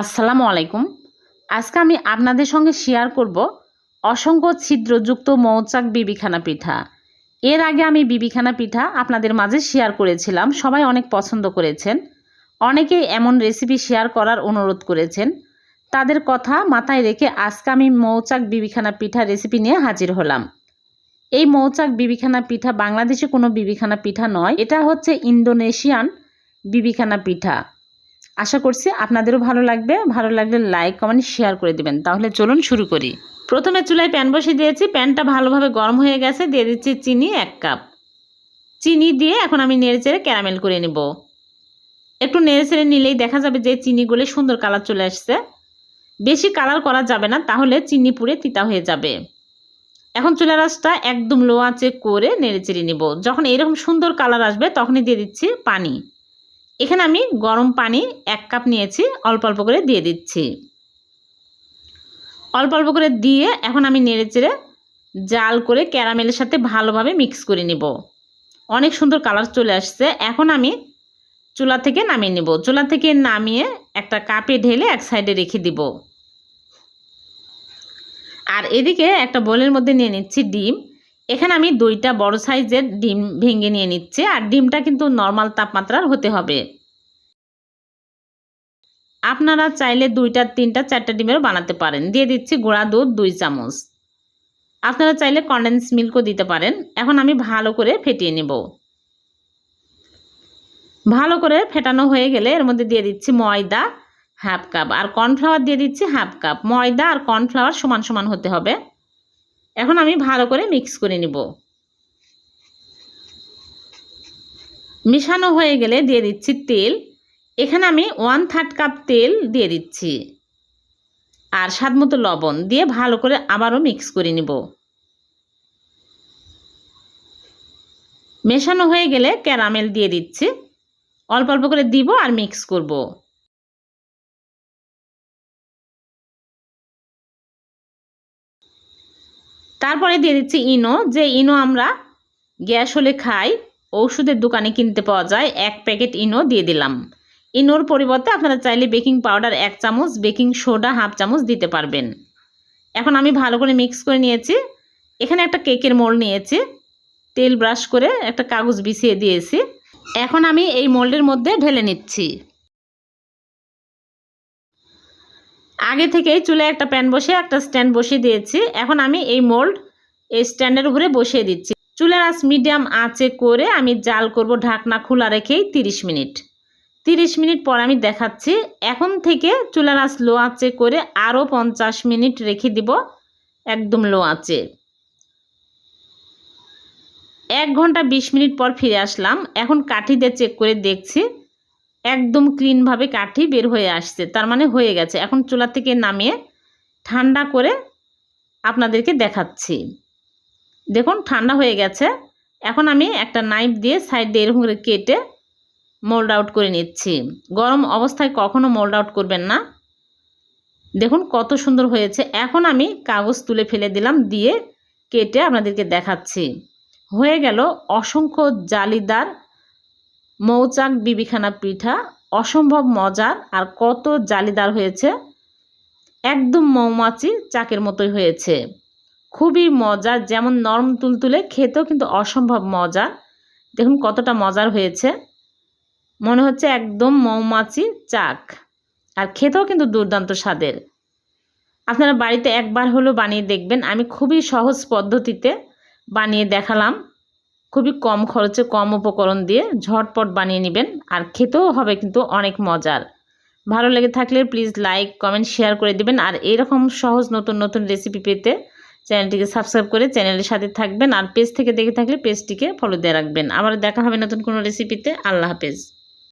আসসালামু আলাইকুম। আজকে আমি আপনাদের সঙ্গে শেয়ার করব অসংখ্য ছিদ্রযুক্ত মৌচাক বিবিখানা পিঠা। এর আগে আমি বিবিখানা পিঠা আপনাদের মাঝে শেয়ার করেছিলাম, সবাই অনেক পছন্দ করেছেন। অনেকেই এমন রেসিপি শেয়ার করার অনুরোধ করেছেন। তাদের কথা মাথায় রেখে আজকে আমি মৌচাক বিবিখানা পিঠা রেসিপি নিয়ে হাজির হলাম। এই মৌচাক বিবিখানা পিঠা বাংলাদেশে কোনো বিবিখানা পিঠা নয়, এটা হচ্ছে ইন্দোনেশিয়ান বিবিখানা পিঠা। আশা করছি আপনাদেরও ভালো লাগবে। ভালো লাগলে লাইক কমেন্ট শেয়ার করে দিবেন। তাহলে চলুন শুরু করি। প্রথমে চুলায় প্যান বসিয়ে দিয়েছি। প্যানটা ভালোভাবে গরম হয়ে গেছে। দিয়ে দিচ্ছি চিনি এক কাপ। চিনি দিয়ে এখন আমি নেড়ে চেড়ে ক্যারামেল করে নেব। একটু নেড়ে চেড়ে নিলেই দেখা যাবে যে চিনিগুলো সুন্দর কালার চলে আসছে। বেশি কালার করা যাবে না, তাহলে চিনি পুড়ে তিতা হয়ে যাবে। এখন চুলা রাসটা একদম লো আঁচে করে নেড়ে চেড়ে নিব। যখন এরকম সুন্দর কালার আসবে, তখনই দিয়ে দিচ্ছি পানি। এখানে আমি গরম পানি এক কাপ নিয়েছি, অল্প অল্প করে দিয়ে দিচ্ছি। অল্প অল্প করে দিয়ে এখন আমি নেড়ে চেড়ে জাল করে ক্যারামেলের সাথে ভালোভাবে মিক্স করে নিব। অনেক সুন্দর কালার চলে আসছে। এখন আমি চুলা থেকে নামিয়ে নেব। চুলা থেকে নামিয়ে একটা কাপে ঢেলে এক সাইডে রেখে দিব। আর এদিকে একটা বোলের মধ্যে নিয়ে নিচ্ছি ডিম। এখানে আমি দুইটা বড় সাইজের ডিম ভেঙে নিয়ে নিচ্ছি, আর ডিমটা কিন্তু নর্মাল তাপমাত্রার হতে হবে। আপনারা চাইলে দুইটা, তিনটা, চারটা ডিমেরও বানাতে পারেন। দিয়ে দিচ্ছি গুঁড়া দুধ দুই চামচ। আপনারা চাইলে কন্ডেন্স মিল্কও দিতে পারেন। এখন আমি ভালো করে ফেটিয়ে নেব। ভালো করে ফেটানো হয়ে গেলে এর মধ্যে দিয়ে দিচ্ছি ময়দা হাফ কাপ, আর কর্নফ্লাওয়ার দিয়ে দিচ্ছি হাফ কাপ। ময়দা আর কর্নফ্লাওয়ার সমান সমান হতে হবে। এখন আমি ভালো করে মিক্স করে নিব। মিশানো হয়ে গেলে দিয়ে দিচ্ছি তেল। এখানে আমি ওয়ান থার্ড কাপ তেল দিয়ে দিচ্ছি। আর স্বাদ মতো লবণ দিয়ে ভালো করে আবারও মিক্স করে নিব। মেশানো হয়ে গেলে ক্যারামেল দিয়ে দিচ্ছি। অল্প অল্প করে দিব আর মিক্স করব। তারপরে দিয়ে দিচ্ছি ইনো, যে ইনো আমরা গ্যাস হলে খাই ওষুধের দোকানে কিনতে পাওয়া যায়, এক প্যাকেট ইনো দিয়ে দিলাম। ইনোর পরিবর্তে আপনারা চাইলে বেকিং পাউডার এক চামচ, বেকিং সোডা হাফ চামচ দিতে পারবেন। এখন আমি ভালো করে মিক্স করে নিয়েছি। এখানে একটা কেকের মোল্ড নিয়েছি। তেল ব্রাশ করে একটা কাগজ বিছিয়ে দিয়েছি। এখন আমি এই মোল্ডের মধ্যে ঢেলে নিচ্ছি। আগে থেকেই চুলে একটা প্যান বসে একটা স্ট্যান্ড বসিয়ে দিয়েছি। এখন আমি এই মোল্ড এই স্ট্যান্ডের উপরে বসিয়ে দিচ্ছি। চুলের আঁচ মিডিয়াম আঁচে করে আমি জাল করব ঢাকনা খোলা রেখেই তিরিশ মিনিট। তিরিশ মিনিট পর আমি দেখাচ্ছি। এখন থেকে চুলার আঁচ লো আঁচে করে আরও পঞ্চাশ মিনিট রেখে দিব একদম লো আঁচে। এক ঘণ্টা বিশ মিনিট পর ফিরে আসলাম। এখন কাঠি দিয়ে চেক করে দেখছি। একদম ক্লিনভাবে কাঠি বের হয়ে আসছে, তার মানে হয়ে গেছে। এখন চুলা থেকে নামিয়ে ঠান্ডা করে আপনাদেরকে দেখাচ্ছি। দেখুন, ঠান্ডা হয়ে গেছে। এখন আমি একটা নাইফ দিয়ে সাইড দিয়ে এরকম করে কেটে মোল্ড আউট করে নিচ্ছি। গরম অবস্থায় কখনো মোল্ড আউট করবেন না। দেখুন, কত সুন্দর হয়েছে। এখন আমি কাগজ তুলে ফেলে দিলাম, দিয়ে কেটে আপনাদেরকে দেখাচ্ছি। হয়ে গেল অসংখ্য জালিদার মৌচাক বিবিখানা পিঠা, অসম্ভব মজার আর কত জালিদার হয়েছে। একদম মৌমাছি চাকের মতোই হয়েছে। খুবই মজার, যেমন নরম তুলতুলে, খেতেও কিন্তু অসম্ভব মজার। দেখুন কতটা মজার হয়েছে। মনে হচ্ছে একদম মৌমাছি চাক। আর খেতেও কিন্তু দুর্দান্ত স্বাদের। আপনারা বাড়িতে একবার হলেও বানিয়ে দেখবেন। আমি খুবই সহজ পদ্ধতিতে বানিয়ে দেখালাম। খুবই কম খরচে কম উপকরণ দিয়ে ঝটপট বানিয়ে নেবেন, আর খেতেও হবে কিন্তু অনেক মজার। ভালো লেগে থাকলে প্লিজ লাইক কমেন্ট শেয়ার করে দিবেন, আর এরকম সহজ নতুন নতুন রেসিপি পেতে চ্যানেলটিকে সাবস্ক্রাইব করে চ্যানেলের সাথে থাকবেন, আর পেজ থেকে দেখে থাকলে পেজটিকে ফলো দিয়ে রাখবেন। আবার দেখা হবে নতুন কোনো রেসিপিতে আল্লাহ হাফেজ।